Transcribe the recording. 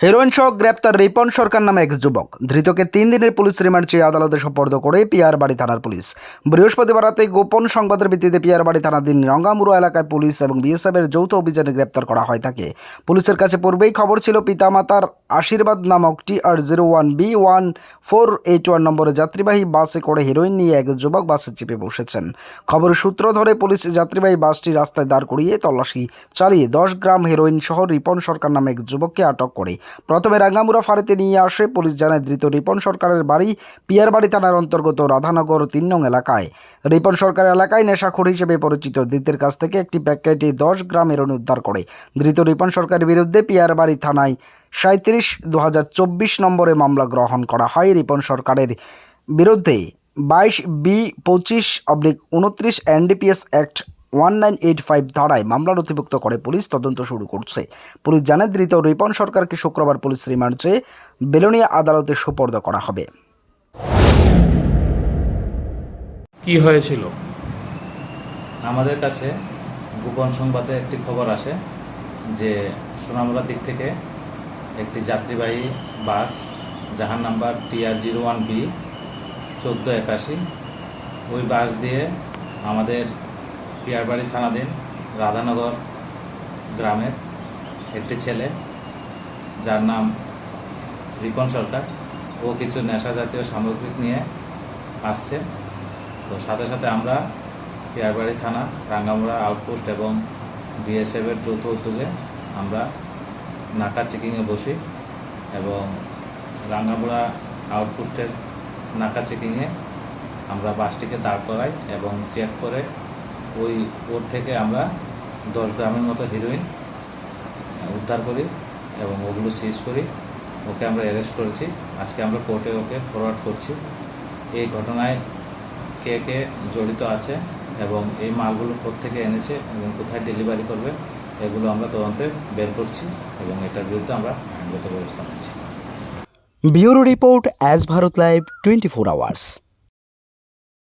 Heroin সহ গ্রেপ্তার রিপন সরকার নামে এক যুবক। ধৃতকে তিন দিনের পুলিশ রিমান্ড চেয়ে আদালতে সোপর্দ করে পিয়ার বাড়ি থানার পুলিশ। বৃহস্পতিবার রাতে গোপন সংবাদের ভিত্তিতে পিয়ার বাড়ি থানাধীন রঙ্গামুড়ো এলাকায় পুলিশ এবং বিএসএফের যৌথ অভিযানে গ্রেপ্তার করা হয় তাকে। পুলিশের কাছে পূর্বেই খবর ছিল পিতামাতার আশীর্বাদ নামক T R zero one B one four eight one নম্বরে যাত্রীবাহী বাসে করে হিরোইন নিয়ে এক যুবক বাসে চেপে বসেছেন। খবর সূত্র ধরে পুলিশ যাত্রীবাহী বাসটি রাস্তায় দাঁড় করিয়ে তল্লাশি চালিয়ে দশ গ্রাম হেরোইন সহ রিপন সরকার নামে এক যুবককে আটক করে প্রথমে রাঙ্গামুড়া ফাঁড়িতে নিয়ে আসে পুলিশ জানায় ধৃত রিপন সরকারের বাড়ি পিয়ারবাড়ি থানার অন্তর্গত রাধানগর তিন নং এলাকায়। রিপন সরকার এলাকায় নেশাখোর হিসেবে পরিচিত। ধৃতের কাছ থেকে একটি প্যাকেটে দশ গ্রাম এরণ উদ্ধার করে। ধৃত রিপন সরকারের বিরুদ্ধে পিয়ারবাড়ি থানায় সাঁত্রিশ দু হাজার চব্বিশ নম্বরে মামলা গ্রহণ করা হয়। রিপন সরকারের বিরুদ্ধে বাইশ বি পঁচিশ অবলিক উনত্রিশ NDPS act one nine eight five ধারায় মামলা নথিভুক্ত করে পুলিশ তদন্ত শুরু করছে। পুলিশ জানায় ধৃত রিপন সরকারকে শুক্রবার পুলিশ রিমান্ড চেয়ে বেলোনিয়া আদালতে সোপর্দ করা হবে। কি হয়েছিল? আমাদের কাছে গোপন সংবাদে একটি খবর আসে যে সোনামুড়ার দিক থেকে একটি যাত্রীবাহী বাস যাহার number TR zero one B চোদ্দ একাশি ওই বাস দিয়ে আমাদের পিয়ারবাড়ি থানাধীন রাধানগর গ্রামের একটি ছেলে, যার নাম রিপন সরকার। ও কিছু নেশা জাতীয় সামগ্রিক নিয়ে আসছে। তো সাথে সাথে আমরা পিয়ারবাড়ি থানা, রাঙ্গামুড়া আউটপোস্ট এবং বিএসএফের যৌথ উদ্যোগে আমরা নাকা চেকিংয়ে বসি এবং রাঙ্গামুড়া আউটপোস্টের নাকা চেকিংয়ে আমরা বাসটিকে দাঁড় করাই এবং চেক করে ওই ওর থেকে আমরা দশ গ্রামের মতো হিরোইন উদ্ধার করি এবং ওগুলো সিজ করি। ওকে আমরা অ্যারেস্ট করেছি। আজকে আমরা কোর্টে ওকে ফরওয়ার্ড করছি। এই ঘটনায় কে কে জড়িত আছে এবং এই মালগুলো থেকে এনেছে এবং কোথায় ডেলিভারি করবে, এগুলো আমরা তদন্তে বের করছি এবং এটার বিরুদ্ধে আমরা আইনগত ব্যবস্থা নিচ্ছি। Bureau report as Bharat live twenty four hours.